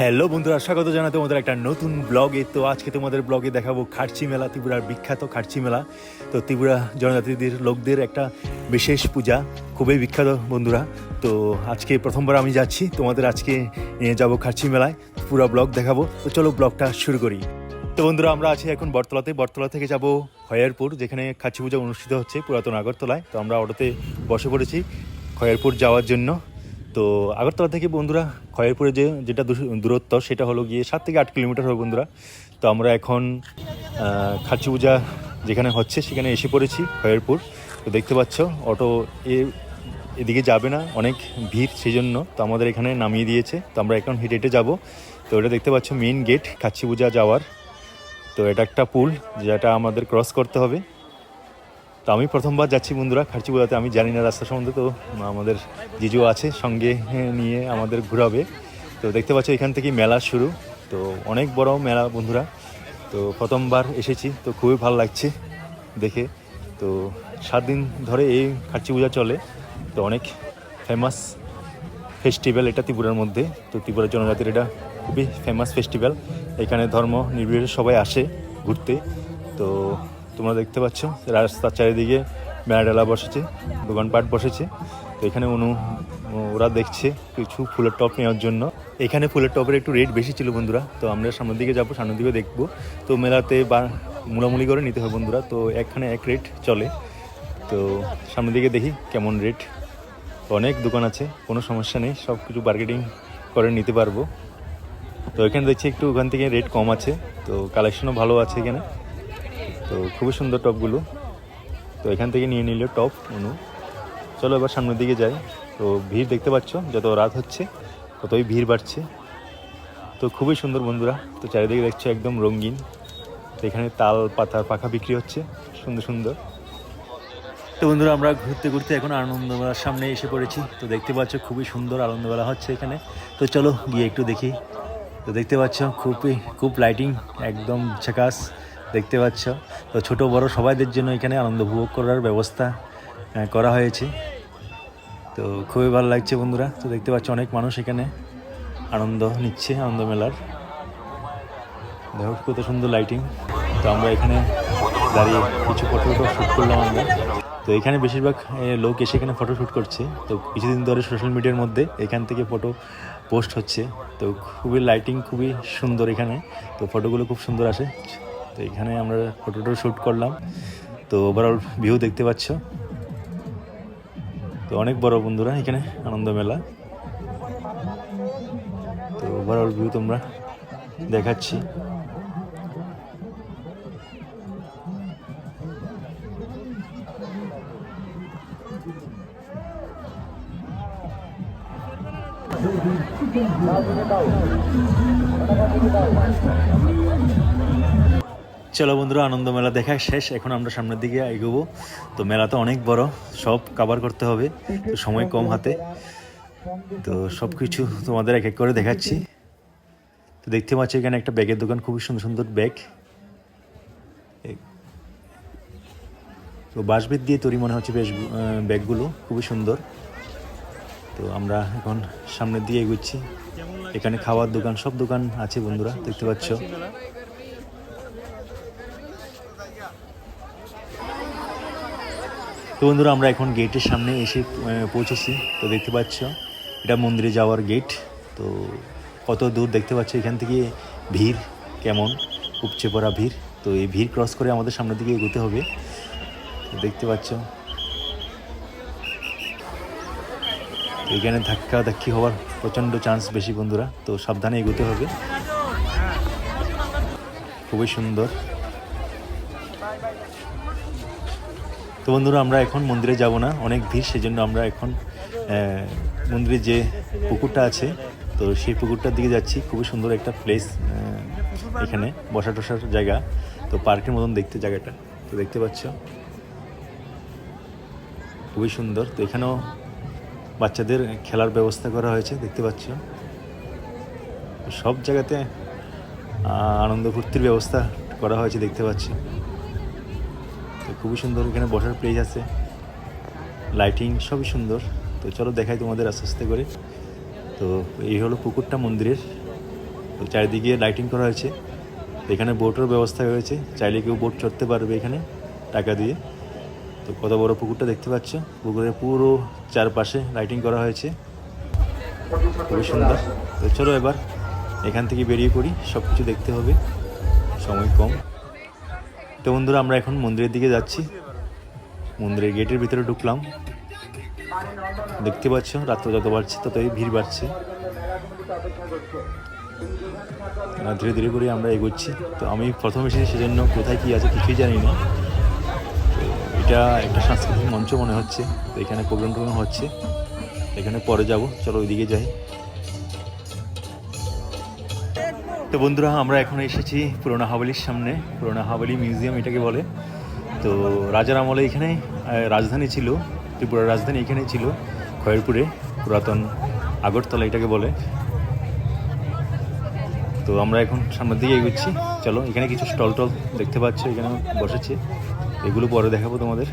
Hello বন্ধুরা, স্বাগত জানাই তোমাদের একটা নতুন ব্লগে তো আজকে তোমাদের ব্লগে দেখাবো খার্চি মেলা, ত্রিপুরার বিখ্যাত খার্চি মেলা। তো ত্রিপুরা জনজাতিদের লোকদের একটা বিশেষ পূজা, খুবই বিখ্যাত বন্ধুরা। তো আজকে প্রথমবার আমি যাচ্ছি, তোমাদের আজকে নিয়ে যাব খার্চি মেলায়, পুরো ব্লগ দেখাবো। তো চলো ব্লগটা শুরু করি। তো বন্ধুরা, আমরা আছি এখন বটতলাতে। বটতলা থেকে যাব খয়েরপুর, যেখানে খার্চি পূজা অনুষ্ঠিত হচ্ছে পুরাতন আগরতলায়। তো আমরা অটোতে বসে পড়েছি খয়েরপুর যাওয়ার জন্য। তো আগরতলা থেকে বন্ধুরা খয়েরপুরে যে যেটা দূর- দূরত্ব, সেটা হলো গিয়ে সাত থেকে আট কিলোমিটার হবে বন্ধুরা। তো আমরা এখন খার্চি পূজা যেখানে হচ্ছে সেখানে এসে পড়েছি খয়েরপুর। তো দেখতে পাচ্ছ, অটো এ, এদিকে যাবে না, অনেক ভিড় সেই জন্য তো আমাদের এখানে নামিয়ে দিয়েছে। তো আমরা এখন হেঁটে হেঁটে যাব। তো এটা দেখতে পাচ্ছ মেন গেট খাচ্ছি পূজা যাওয়ার। তো এটা একটা পুল, যেটা আমাদের ক্রস করতে হবে। তো আমি প্রথমবার যাচ্ছি বন্ধুরা খার্চি পূজাতে আমি জানি না রাস্তা সম্বন্ধে, তো আমাদের জিজু আছে সঙ্গে নিয়ে আমাদের ঘুরাবে। তো দেখতে পাচ্ছ, এখান থেকে মেলা শুরু। তো অনেক বড় মেলা বন্ধুরা। তো প্রথমবার এসেছি, তো খুবই ভালো লাগছে দেখে। তো সাত দিন ধরে এই খার্চি পূজা চলে। তো অনেক ফেমাস ফেস্টিভ্যাল এটা ত্রিপুরার মধ্যে। তো ত্রিপুরা জনজাতির এটা খুবই ফেমাস ফেস্টিভ্যাল এখানে ধর্ম নির্বিশেষে সবাই আসে ঘুরতে। তো তোমরা দেখতে পাচ্ছ, রাস্তার চারিদিকে মেলা বসেছে, দোকানপাট বসেছে। তো এখানে অনু, ওরা দেখছে কিছু ফুলের টপ নেওয়ার জন্য। এখানে ফুলের টপের একটু রেট বেশি ছিল বন্ধুরা, তো আমরা সামনের দিকে যাব, সামনের দিকে দেখব। তো মেলাতে বা, মুলামুলি করে নিতে হবে বন্ধুরা, তো একখানে এক রেট চলে। তো সামনের দিকে দেখি কেমন রেট অনেক দোকান আছে, কোনো সমস্যা নেই, সব কিছু মার্কেটিং করে নিতে পারব। তো এখানে দেখছি একটু ওখান থেকে রেট কম আছে, তো কালেকশনও ভালো আছে এখানে। তো খুবই সুন্দর টপগুলো। তো এখান থেকে নিয়ে নিল টপ, অনু। চলো এবার সামনের দিকে যাই। তো ভিড় দেখতে পাচ্ছ, যত রাত হচ্ছে, ততই ভিড় বাড়ছে। তো খুবই সুন্দর বন্ধুরা, তো চারিদিকে দেখছ একদম রঙিন। তো এখানে তাল পাতার পাখা বিক্রি হচ্ছে, সুন্দর সুন্দর। তো বন্ধুরা, আমরা ঘুরতে ঘুরতে এখন আনন্দমেলার সামনে এসে পড়েছি। তো দেখতে পাচ্ছ, খুবই সুন্দর আনন্দমেলা হচ্ছে এখানে। তো চলো গিয়ে একটু দেখি। তো দেখতে পাচ্ছ, খুবই, খুব লাইটিং একদম ঝাকাস। দেখতে পাচ্ছ। তো ছোট বড় সবাইদের জন্য এখানে আনন্দ উপভোগ করার ব্যবস্থা করা হয়েছে। তো খুবই ভালো লাগছে বন্ধুরা। তো দেখতে পাচ্ছ অনেক মানুষ এখানে আনন্দ নিচ্ছে, আনন্দ মেলার। দেখো কত সুন্দর লাইটিং তো আমরা এখানে দাঁড়িয়ে কিছু ফটো ফটো শ্যুট করলাম আমরা। তো এখানে বেশিরভাগ লোক এসে এখানে ফটো শ্যুট করছে। তো কিছুদিন ধরে সোশ্যাল মিডিয়ার মধ্যে এখান থেকে ফটো পোস্ট হচ্ছে। তো খুবই লাইটিং খুবই সুন্দর এখানে। তো ফটোগুলো খুব সুন্দর আসে। তো এখানে আমরা ফটোটা শ্যুট করলাম। তো ওভারঅল ভিউ দেখতে পাচ্ছ। তো অনেক বড় বন্ধুরা এখানে, আনন্দ মেলা। তো ওভারঅল ভিউ তোমরা দেখাচ্ছি। চলো বন্ধুরা, আনন্দ মেলা দেখা শেষ। এখন আমরা সামনের দিকে এগোবো। তো মেলা তো অনেক বড়, সব কাভার করতে হবে, তো সময় কম হাতে। তো সব কিছু তোমাদের এক এক করে দেখাচ্ছি। তো দেখতে পাচ্ছ, এখানে একটা ব্যাগের দোকান, খুবই সুন্দর সুন্দর ব্যাগ। তো বাঁশবেত দিয়ে তৈরি মনে হচ্ছে বেশ ব্যাগগুলো, খুবই সুন্দর। তো আমরা এখন সামনের দিকে এগোচ্ছি। এখানে খাওয়ার দোকান, সব দোকান আছে বন্ধুরা, দেখতে পাচ্ছ। তো বন্ধুরা, আমরা এখন গেটের সামনে এসে পৌঁছেছি। তো দেখতে পাচ্ছ, এটা মন্দিরে যাওয়ার গেট তো কত দূর দেখতে পাচ্ছ, এখান থেকে ভিড় কেমন? উপচে পড়া ভিড়। তো এই ভিড় ক্রস করে আমাদের সামনের দিকে এগোতে হবে। দেখতে পাচ্ছ। এখানে ধাক্কা ধাক্কি হওয়ার প্রচণ্ড চান্স বেশি বন্ধুরা। তো সাবধানে এগোতে হবে। খুবই সুন্দর। তো বন্ধুরা, আমরা এখন মন্দিরে যাব না। অনেক ভিড়, সেজন্য আমরা এখন মন্দিরে যে পুকুরটা আছে, তো সেই পুকুরটার দিকে যাচ্ছি। খুবই সুন্দর একটা প্লেস এখানে বসা টসার জায়গা। তো পার্কের মতন দেখতে জায়গাটা। তো দেখতে পাচ্ছ? খুবই সুন্দর। তো এখানেও বাচ্চাদের খেলার ব্যবস্থা করা হয়েছে, দেখতে পাচ্ছ? সব জায়গাতে আনন্দ ফুর্তির ব্যবস্থা করা হয়েছে, দেখতে পাচ্ছ? খুবই সুন্দর এখানে বসার প্লেস আছে। লাইটিং সবই সুন্দর। তো চলো দেখাই তোমাদের আস্তে আস্তে করে। তো এই হলো পুকুরটা মন্দিরের। তো চারিদিকে লাইটিং করা হয়েছে। এখানে বোটের ব্যবস্থা হয়েছে। চাইলে কেউ বোট চড়তে পারবে এখানে টাকা দিয়ে। তো কত বড় পুকুরটা দেখতে পাচ্ছ? পুকুরের পুরো চারপাশে লাইটিং করা হয়েছে। খুবই সুন্দর। তো চলো এবার এখান থেকে বেরিয়ে পড়ি। সব কিছু দেখতে হবে। সময় কম। তো বন্ধুরা, আমরা এখন মন্দিরের দিকে যাচ্ছি। মন্দিরের গেটের ভিতরে ঢুকলাম। দেখতে পাচ্ছ, রাত্র যত বাড়ছে ততই ভিড় বাড়ছে। ধীরে ধীরে করে আমরা এগোচ্ছি। তো আমি প্রথম এসেছি সেজন্য কোথায় কি আছে কিছুই জানি না। এটা একটা সাংস্কৃতিক মঞ্চ মনে হচ্ছে। তো এখানে প্রোগ্রাম টোগ্রাম হচ্ছে। এখানে পরে যাব। চলো ওইদিকে যাই। তো বন্ধুরা, আমরা এখন এসেছি পুরোনো হাভেলির সামনে। পুরোনো হাভেলি মিউজিয়াম এটাকে বলে। তো রাজার আমলে এখানে রাজধানী ছিল, ত্রিপুরার রাজধানী এখানেই ছিল, খয়েরপুরে, পুরাতন আগরতলা এটাকে বলে। তো আমরা এখন সামনের দিকে এগোচ্ছি। চলো, এখানে কিছু স্টল টল দেখতে পাচ্ছ, এখানে বসেছে। এগুলো পরে দেখাবো তোমাদের।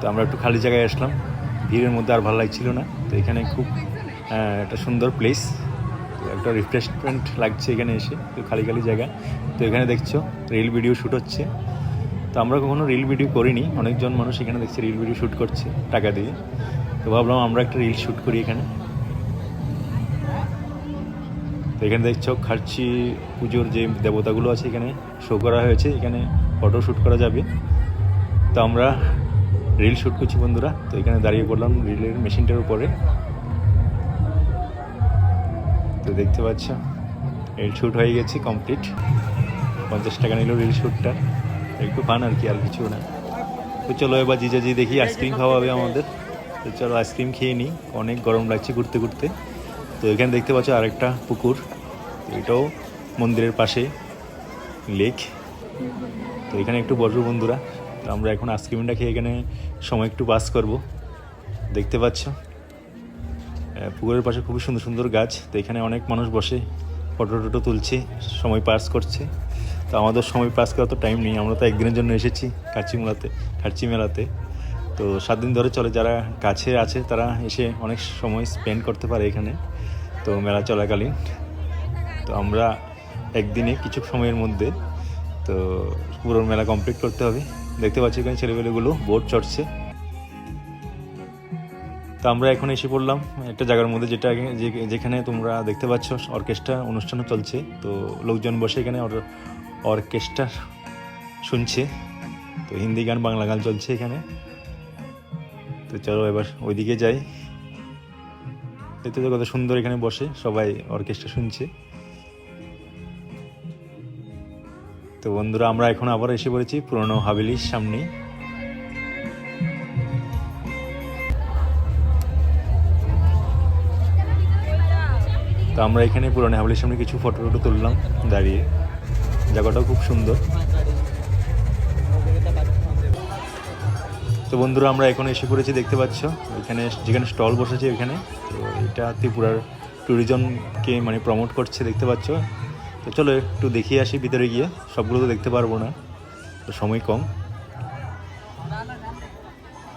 তো আমরা একটু খালি জায়গায় আসলাম। ভিড়ের মধ্যে আর ভালো লাগছিল না। তো এখানে খুব একটা সুন্দর প্লেস একটা রিফ্রেশমেন্ট লাগছে এখানে এসে, তো খালি খালি জায়গা। তো এখানে দেখছ রিল ভিডিও শ্যুট হচ্ছে। তো আমরা কখনো রিল ভিডিও করিনি, অনেকজন মানুষ এখানে দেখছি রিল ভিডিও শ্যুট করছে টাকা দিয়ে। তো ভাবলাম আমরা একটা রিল শ্যুট করি এখানে। তো এখানে দেখছ খার্চি পুজোর যে দেবতাগুলো আছে এখানে শো করা হয়েছে, এখানে ফটো শ্যুট করা যাবে। তো আমরা রিল শ্যুট করছি বন্ধুরা। তো এখানে দাঁড়িয়ে পড়লাম রিলের মেশিনটার উপরে। তো দেখতে পাচ্ছ রিল শ্যুট হয়ে গেছে কমপ্লিট পঞ্চাশ টাকা নিল রিল শ্যুটটা একটু পান আর কি, আর কিছু না। তো চলো এবার জিজাজি দেখি আইসক্রিম খাওয়াবে আমাদের। তো চলো আইসক্রিম খেয়ে নিই। অনেক গরম লাগছে ঘুরতে ঘুরতে। তো এখানে দেখতে পাচ্ছ আরেকটা পুকুর। এটাও মন্দিরের পাশে লেক তো এখানে একটু বসবো বন্ধুরা। তো আমরা এখন আইসক্রিমটা খেয়ে এখানে সময় একটু পাস করব। দেখতে পাচ্ছ? পুকুরের পাশে খুবই সুন্দর সুন্দর গাছ। তো এখানে অনেক মানুষ বসে ফটো টটো তুলছে, সময় পাস করছে। তো আমাদের সময় পাস করার তো টাইম নেই, আমরা তো একদিনের জন্য এসেছি কাচ্চি মেলাতে কাচ্চি মেলাতে তো সাত দিন ধরে চলে যারা কাছে আছে, তারা এসে অনেক সময় স্পেন্ড করতে পারে এখানে। তো মেলা চলাকালীন। তো আমরা একদিনে কিছু সময়ের মধ্যে, তো পুরো মেলা কমপ্লিট করতে হবে। দেখতে পাচ্ছি এখানে ছেলেবেলেগুলো বোট চড়ছে। তো আমরা এখন এসে পড়লাম একটা জায়গার মধ্যে যেটা যেখানে তোমরা দেখতে পাচ্ছ অর্কেস্ট্রা অনুষ্ঠানও চলছে। তো লোকজন বসে এখানে অর- অর্কেস্ট্রা শুনছে। তো হিন্দি গান, বাংলা গান চলছে এখানে। তো চলো এবার ওইদিকে যাই। দেখতে তো কত সুন্দর এখানে বসে সবাই অর্কেস্ট্রা শুনছে। তো বন্ধুরা, আমরা এখন আবার এসে পড়েছি পুরনো হাভেলির সামনে। তো আমরা এখানে পুরনো হাভেলির সামনে কিছু ফটো টটো তুললাম, দাঁড়িয়ে। জায়গাটাও খুব সুন্দর। তো বন্ধুরা, আমরা এখন এসে পড়েছি, দেখতে পাচ্ছ? এখানে যেখানে স্টল বসেছে এখানে। তো এটা ত্রিপুরার ট্যুরিজমকে মানে প্রমোট করছে, দেখতে পাচ্ছ? তো চলো একটু দেখিয়ে আসি ভিতরে গিয়ে। সবগুলো তো দেখতে পারব না, তো সময় কম।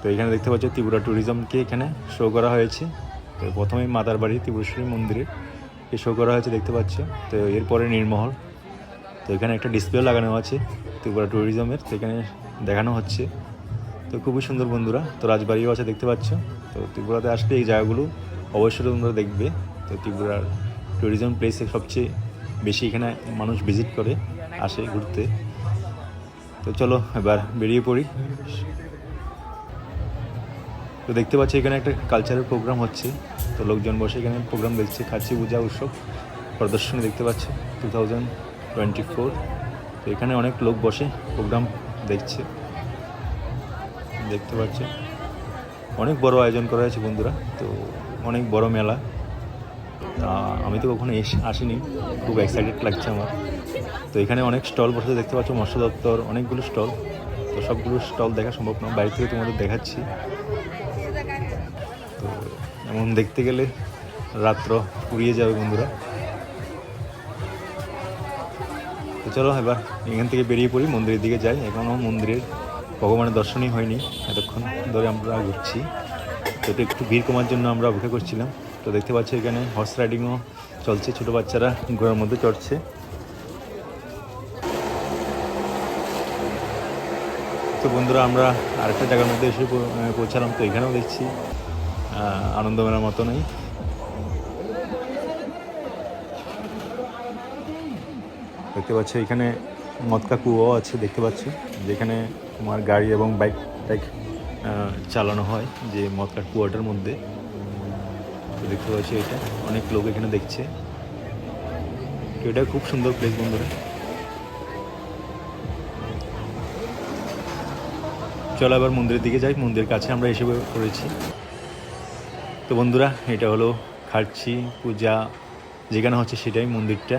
তো এখানে দেখতে পাচ্ছ, ত্রিপুরা ট্যুরিজমকে এখানে শো করা হয়েছে। তো প্রথমেই মাতার বাড়ি, ত্রিপুরেশ্বরী মন্দিরে শো করা হয়েছে, দেখতে পাচ্ছ। তো এরপরে নির্মহল তো এখানে একটা ডিসপ্লে লাগানো আছে, ত্রিপুরা ট্যুরিজমের তো এখানে দেখানো হচ্ছে। তো খুবই সুন্দর বন্ধুরা, তো রাজবাড়িও আছে, দেখতে পাচ্ছ। তো ত্রিপুরাতে আসলে এই জায়গাগুলো অবশ্যই তোমরা দেখবে। তো ত্রিপুরার ট্যুরিজম প্লেসে সবচেয়ে বেশি এখানে মানুষ ভিজিট করে, আসে ঘুরতে। তো চলো, এবার বেরিয়ে পড়ি। তো দেখতে পাচ্ছি, এখানে একটা কালচারাল প্রোগ্রাম হচ্ছে। তো লোকজন বসে এখানে প্রোগ্রাম দেখছে খাচ্ছি পূজা উৎসব প্রদর্শনী দেখতে পাচ্ছ টু থাউজেন্ড টোয়েন্টি ফোর তো এখানে অনেক লোক বসে প্রোগ্রাম দেখছে, দেখতে পাচ্ছ। অনেক বড় আয়োজন করা হয়েছে বন্ধুরা, তো অনেক বড় মেলা। আমি তো কখনো এসে, আসিনি, খুব এক্সাইটেড লাগছে আমার। তো এখানে অনেক স্টল বসে দেখতে পাচ্ছ, মৎস্য দপ্তর, অনেকগুলো স্টল। তো সবগুলো স্টল দেখা সম্ভব না বাইরে থেকে তোমাদের দেখাচ্ছি। এমন দেখতে গেলে রাত্র পুড়িয়ে যাবে বন্ধুরা। তো চলো এবার এখান থেকে বেরিয়ে পড়ি, মন্দিরের দিকে যাই। এখনও মন্দিরের ভগবানের দর্শনই হয়নি, এতক্ষণ ধরে আমরা ঘুরছি। তো একটু ভিড় কমার জন্য আমরা অপেক্ষা করছিলাম। তো দেখতে পাচ্ছি এখানে হর্স রাইডিংও চলছে, ছোটো বাচ্চারা ঘোড়ার মধ্যে চড়ছে। তো বন্ধুরা, আমরা আরেকটা জায়গার মধ্যে এসে পৌঁছালাম, তো এখানেও দেখছি। আনন্দ মেলার মতো নেই। দেখতে পাচ্ছ এখানে মদকা কুয়াও আছে, দেখতে পাচ্ছি। যেখানে তোমার গাড়ি এবং বাইক টাইক চালানো হয় যে মদকার কুয়াটার মধ্যে। দেখতে পাচ্ছি এটা। অনেক লোক এখানে দেখছে। এটা খুব সুন্দর প্লেস বন্ধুরা। চলো আবার মন্দিরের দিকে যাই। মন্দিরের কাছে আমরা এসে পড়েছি। তো বন্ধুরা, এটা হলো খার্চি পূজা, যেখানে হচ্ছে সেটাই মন্দিরটা।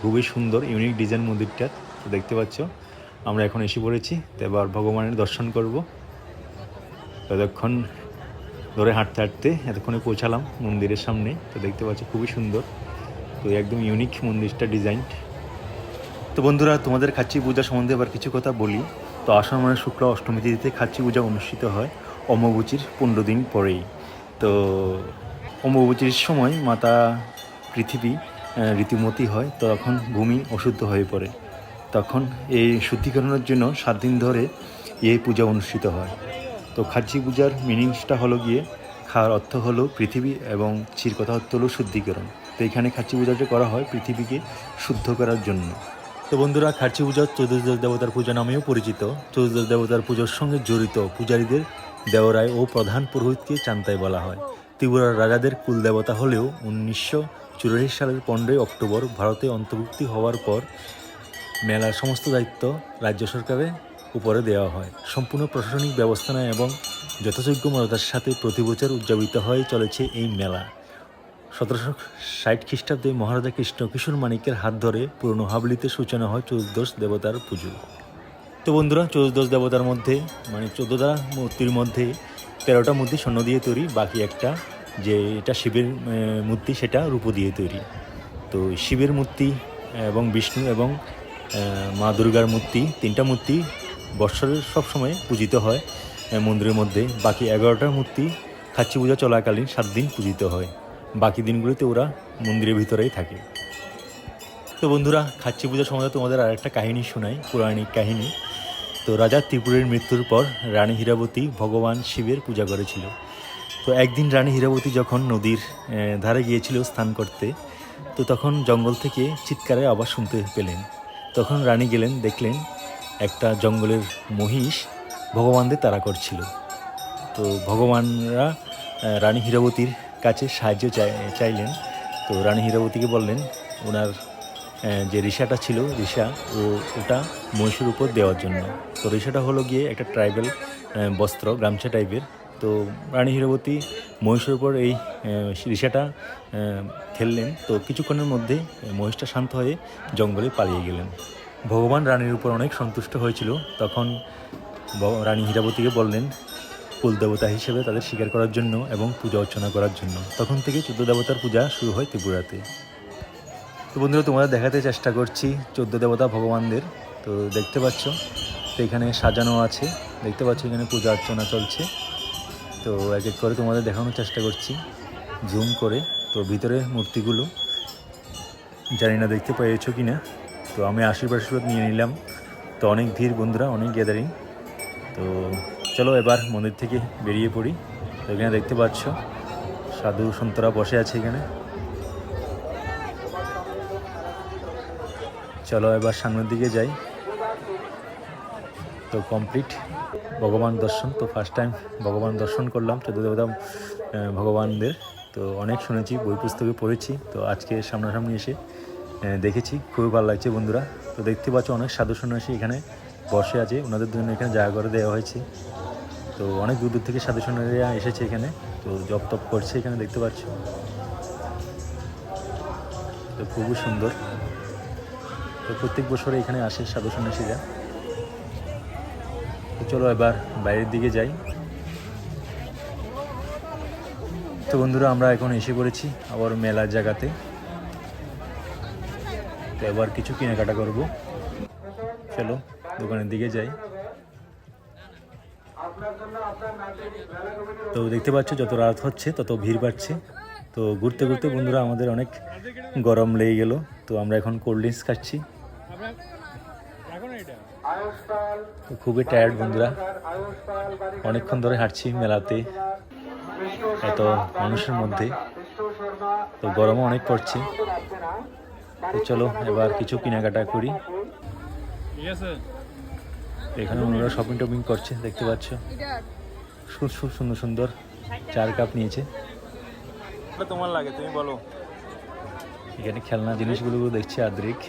খুবই সুন্দর ইউনিক ডিজাইন মন্দিরটা, তো দেখতে পাচ্ছ। আমরা এখন এসে পড়েছি, তো এবার ভগবানের দর্শন করব। ততক্ষণ ধরে হাঁটতে হাঁটতে এতক্ষণে পৌঁছালাম মন্দিরের সামনে, তো দেখতে পাচ্ছ খুবই সুন্দর। তো একদম ইউনিক মন্দিরটা ডিজাইন তো বন্ধুরা, তোমাদের খাচ্ছি পূজা সম্বন্ধে এবার কিছু কথা বলি। তো আষাঢ় মাসের শুক্ল অষ্টমী তিথিতে খাচ্ছি পূজা অনুষ্ঠিত হয় অম্বুচির পনেরো দিন পরেই। তো অম্বুচির সময় মাতা পৃথিবী রীতিমতি হয়, তখন ভূমি অশুদ্ধ হয়ে পড়ে। তখন এই শুদ্ধিকরণের জন্য সাত দিন ধরে এই পূজা অনুষ্ঠিত হয়। তো খাচ্চি পূজার মিনিংসটা হলো গিয়ে, খাওয়ার অর্থ হলো পৃথিবী এবং চির কথা অর্থ হলো শুদ্ধিকরণ। তো এখানে খাচ্চি পূজাটা করা হয় পৃথিবীকে শুদ্ধ করার জন্য। তো বন্ধুরা খার্চি পূজা চতুর্দশ দেবতার পূজা নামেও পরিচিত। চতুর্দশ দেবতার পুজোর সঙ্গে জড়িত পূজারীদের দেওরায় ও প্রধান পুরোহিতকে চান্তাই বলা হয়। ত্রিপুরার রাজাদের কুলদেবতা হলেও উনিশশো চুরাশি সালের পনেরোই অক্টোবর ভারতে অন্তর্ভুক্তি হওয়ার পর মেলার সমস্ত দায়িত্ব রাজ্য সরকারের উপরে দেওয়া হয়। সম্পূর্ণ প্রশাসনিক ব্যবস্থানা এবং যথাযোগ্য মর্যাদার সাথে প্রতি বছর উদযাপিত হয়ে চলেছে এই মেলা। সতেরোশো ষাট খ্রিস্টাব্দে মহারাজা কৃষ্ণ কিশোর মানিকের হাত ধরে পুরনো হাবলিতে সূচনা হয় চতুর্দশ দেবতার পুজো। তো বন্ধুরা, চতুর্দশ দেবতার মধ্যে মানে চোদ্দোটা মূর্তির মধ্যে তেরোটা মূর্তি স্বর্ণ দিয়ে তৈরি, বাকি একটা যে এটা শিবের মূর্তি, সেটা রূপো দিয়ে তৈরি। তো শিবের মূর্তি এবং বিষ্ণু এবং মা দুর্গার মূর্তি, তিনটা মূর্তি বৎসরের সবসময় পূজিত হয় মন্দিরের মধ্যে। বাকি এগারোটার মূর্তি খাচ্ছি পূজা চলাকালীন সাত দিন পূজিত হয়। বাকি দিনগুলোতে ওরা মন্দিরের ভিতরেই থাকে। তো বন্ধুরা খাচ্চি পূজা সম্বন্ধে তোমাদের আর একটা কাহিনী শোনাই, পৌরাণিক কাহিনী। তো রাজা ত্রিপুরের মৃত্যুর পর রানী হীরাবতী ভগবান শিবের পূজা করেছিল। তো একদিন রানী হীরাবতী যখন নদীর ধারে গিয়েছিল স্নান করতে, তো তখন জঙ্গল থেকে চিৎকারের আওয়াজ শুনতে পেলেন। তখন রানী গেলেন, দেখলেন একটা জঙ্গলের মহিষ ভগবানদের তাড়া করছিল। তো ভগবানরা রানী হীরাবতীর কাছে সাহায্য চাই- চাইলেন। তো রানী হীরাবতীকে বললেন, ওনার যে রিসাটা ছিল রিসা ও ওটা মহিষের উপর দেওয়ার জন্য। তো রিসাটা হলো গিয়ে একটা ট্রাইবেল বস্ত্র গামছা টাইপের। তো রানী হীরাবতী মহিষের উপর এই রিসাটা আহ, ফেললেন তো কিছুক্ষণের মধ্যে মহিষটা শান্ত হয়ে জঙ্গলে পালিয়ে গেলেন। ভগবান রানীর উপর অনেক সন্তুষ্ট হয়েছিল। তখন রানী হীরাবতীকে বললেন কুলদেবতা হিসেবে তাদের স্বীকার করার জন্য এবং পূজা অর্চনা করার জন্য। তখন থেকে চোদ্দ দেবতার পূজা শুরু হয় ত্রিপুরাতে। তো বন্ধুরা তোমাদের দেখাতে চেষ্টা করছি চোদ্দ দেবতা ভগবানদের। তো দেখতে পাচ্ছ, তো এখানে সাজানো আছে। দেখতে পাচ্ছ, এখানে পূজা অর্চনা চলছে। তো এক এক করে তোমাদের দেখানোর চেষ্টা করছি জুম করে। তো ভিতরে মূর্তিগুলো, জানি না দেখতে পেয়েছ কি না তো আমি আশীর্বাদ নিয়ে নিলাম। তো অনেক ভিড় বন্ধুরা, অনেক গ্যাদারিং তো চলো এবার মন্দির থেকে বেরিয়ে পড়ি। তো এখানে দেখতে পাচ্ছ, সাধু সন্তরা বসে আছে এখানে। চলো এবার সামনের দিকে যাই। তো কমপ্লিট ভগবান দর্শন তো ফার্স্ট টাইম ভগবান দর্শন করলাম। চোদ্দ দেবতা আহ, ভগবানদের। তো অনেক শুনেছি বই পুস্তকে পড়েছি। তো আজকে সামনাসামনি এসে দেখেছি। খুবই ভালো লাগছে বন্ধুরা। তো দেখতে পাচ্ছ অনেক সাধু সন্ন্যাসী এখানে বসে আছে। ওনাদের জন্য এখানে জায়গা করে দেওয়া হয়েছে। তো অনেক দূর দূর থেকে সাধু সন্ন্যাসীরা এসেছে এখানে। তো জপ তপ করছে এখানে দেখতে পাচ্ছ। তো খুবই সুন্দর। তো প্রত্যেক বছরে এখানে আসে সাধু সন্ন্যাসীরা। তো চলো এবার বাইরের দিকে যাই। তো বন্ধুরা, আমরা এখন এসে পড়েছি আবার মেলার জায়গাতে। তো এবার কিছু কেনাকাটা করব। চলো দোকানের দিকে যাই। তো দেখতে পাচ্ছ, যত রাত হচ্ছে, তত ভিড় বাড়ছে। তো ঘুরতে ঘুরতে বন্ধুরা, আমাদের অনেক গরম লেগে গেল। তো আমরা এখন কোল্ড ড্রিঙ্কস খাচ্ছি। তো খুবই টায়ার্ড বন্ধুরা। অনেকক্ষণ ধরে হাঁটছি মেলাতে। এত মানুষের মধ্যে। তো গরমও অনেক পড়ছে। তো চলো এবার কিছু কেনাকাটা করি। এখানে ওনারা শপিং টপিং করছে দেখতে পাচ্ছ। সুন্দর সুন্দর চার কাপ নিয়েছে। তোমার লাগে তুমি বলো। এখানে খেলনা জিনিসগুলো দেখছি আদ্রিক।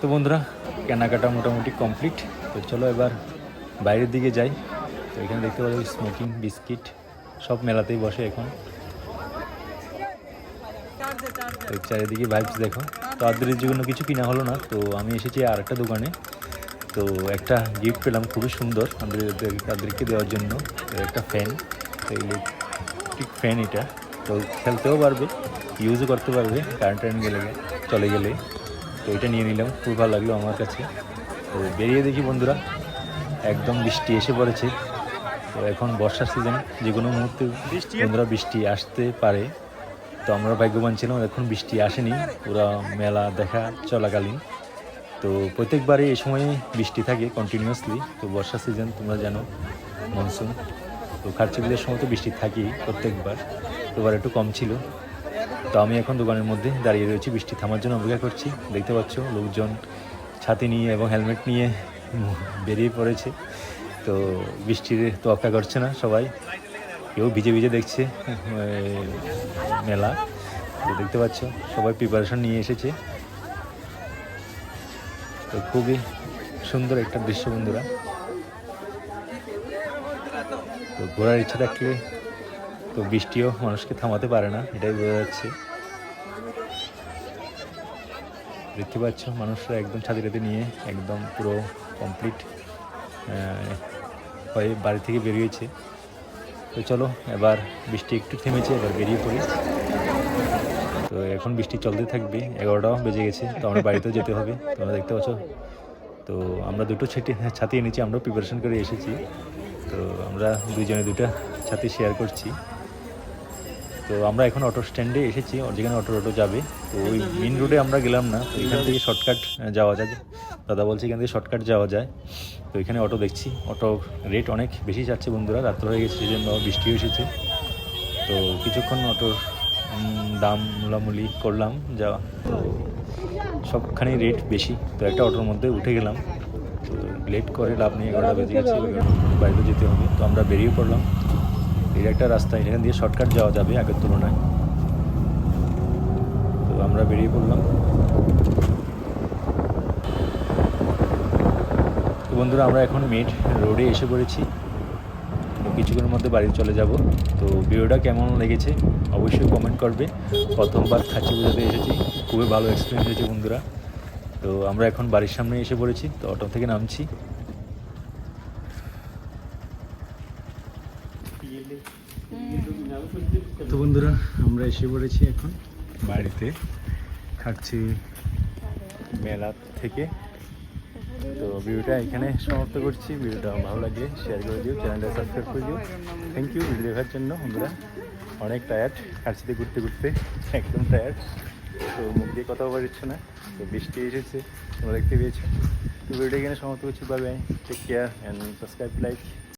তো বন্ধুরা, কেনাকাটা মোটামুটি কমপ্লিট তো চলো এবার বাইরের দিকে যাই। তো এখানে দেখতে পাচ্ছি স্মোকিং বিস্কিট সব মেলাতেই বসে এখন। চারিদিকে ভাইবস দেখো। তো আদ্রির জন্য কিছু কিনা হলো না, তো আমি এসেছি আর একটা দোকানে। তো একটা গিফট পেলাম, খুবই সুন্দর আমাদের তাদেরকে দেওয়ার জন্য। একটা ফ্যান তো ইলেকট্রিক ফ্যান এটা। তো খেলতেও পারবে ইউজও করতে পারবে কারেন্ট টারেন্ট গেলে, চলে গেলে। তো এটা নিয়ে নিলাম খুব ভালো লাগল আমার কাছে। তো বেরিয়ে দেখি বন্ধুরা একদম বৃষ্টি এসে পড়েছে। তো এখন বর্ষার সিজন যে কোনো মুহূর্তে বন্ধুরা বৃষ্টি আসতে পারে। তো আমরা ভাগ্যবান ছিলাম এখন বৃষ্টি আসেনি পুরো মেলা দেখা চলাকালীন। তো প্রত্যেকবারই এই সময়ে বৃষ্টি থাকে কন্টিনিউয়াসলি তো বর্ষা সিজন তোমরা জানো মনসুন তো খার্চিবিলের সময় তো বৃষ্টি থাকেই প্রত্যেকবার। এবার একটু কম ছিল। তো আমি এখন দোকানের মধ্যে দাঁড়িয়ে রয়েছি, বৃষ্টি থামার জন্য অপেক্ষা করছি। দেখতে পাচ্ছ, লোকজন ছাতি নিয়ে এবং হেলমেট নিয়ে বেরিয়ে পড়েছে। তো বৃষ্টির তোয়াক্কা করছে না সবাই। কেউ ভিজে ভিজে দেখছে মেলা। তো দেখতে পাচ্ছ, সবাই প্রিপারেশন নিয়ে এসেছে। তো খুবই সুন্দর একটা দৃশ্য বন্ধুরা। তো ঘোরার ইচ্ছা থাকলে তো বৃষ্টিও মানুষকে থামাতে পারে না, এটাই বোঝা যাচ্ছে। দেখতে পাচ্ছ, মানুষরা একদম ছাতিরাতে নিয়ে একদম পুরো কমপ্লিট হয়ে বাড়ি থেকে বেরিয়েছে। তো চলো, এবার বৃষ্টি একটু থেমেছে, এবার বেরিয়ে পড়ি। তো এখন বৃষ্টি চলতে থাকবে, এগারোটাও বেজে গেছে, তো আমরা বাড়িতেও যেতে হবে, তোমরা দেখতে পাচ্ছ। তো আমরা দুটো ছাতি ছাতি এনেছি আমরা প্রিপারেশন করে এসেছি। তো আমরা দুজনে দুটা ছাতি শেয়ার করছি। তো আমরা এখন অটো স্ট্যান্ডে এসেছি, যেখানে অটো অটো যাবে। তো ওই মেন রোডে আমরা গেলাম না, তো এখান থেকে শর্টকাট যাওয়া যায়। দাদা বলছে এখান থেকে শর্টকাট যাওয়া যায়। তো এখানে অটো দেখছি অটো রেট অনেক বেশি যাচ্ছে বন্ধুরা, রাত্র হয়ে গেছে সেই জন্য বৃষ্টিও এসেছে। তো কিছুক্ষণ অটোর দাম মোলামুলি করলাম যাওয়া তো সবখানে রেট বেশি। তো একটা অটোর মধ্যে উঠে গেলাম। তো লেট করে লাভ নেই, এগারোটা বেজে গেছে বাইরে যেতে হবে। তো আমরা বেরিয়ে পড়লাম। এর একটা রাস্তা এখান দিয়ে শর্টকাট যাওয়া যাবে আগের তুলনায়। তো আমরা বেরিয়ে পড়লাম। তো বন্ধুরা, আমরা এখন মেট রোডে এসে পড়েছি। তো কিছুক্ষণের মধ্যে বাড়ি চলে যাব। তো ভিডিওটা কেমন লেগেছে অবশ্যই কমেন্ট করবে। প্রথমবার খাচ্ছি বোঝাতে এসেছি। খুবই ভালো এক্সপিরিয়েন্স হয়েছে বন্ধুরা। তো আমরা এখন বাড়ির সামনে এসে পড়েছি। তো অটো থেকে নামছি তো বন্ধুরা আমরা এসে পড়েছি এখন। বাড়িতে। খাচ্ছি মেলা থেকে। তো ভিডিওটা এখানে সমাপ্ত করছি। ভিডিওটা ভালো লাগে শেয়ার করে দিও চ্যানেলটা সাবস্ক্রাইব করে দিও। থ্যাংক ইউ ভিডিও দেখার জন্য বন্ধুরা অনেক টায়ার্ড খাচ্ছিতে ঘুরতে ঘুরতে একদম টায়ার্ড তো মুখ দিয়ে কথা বলার ইচ্ছে না। তো বৃষ্টি এসেছে তোমরা দেখতে পেয়েছ। তো ভিডিওটা এখানে সমাপ্ত করছি। Bye bye take care and subscribe like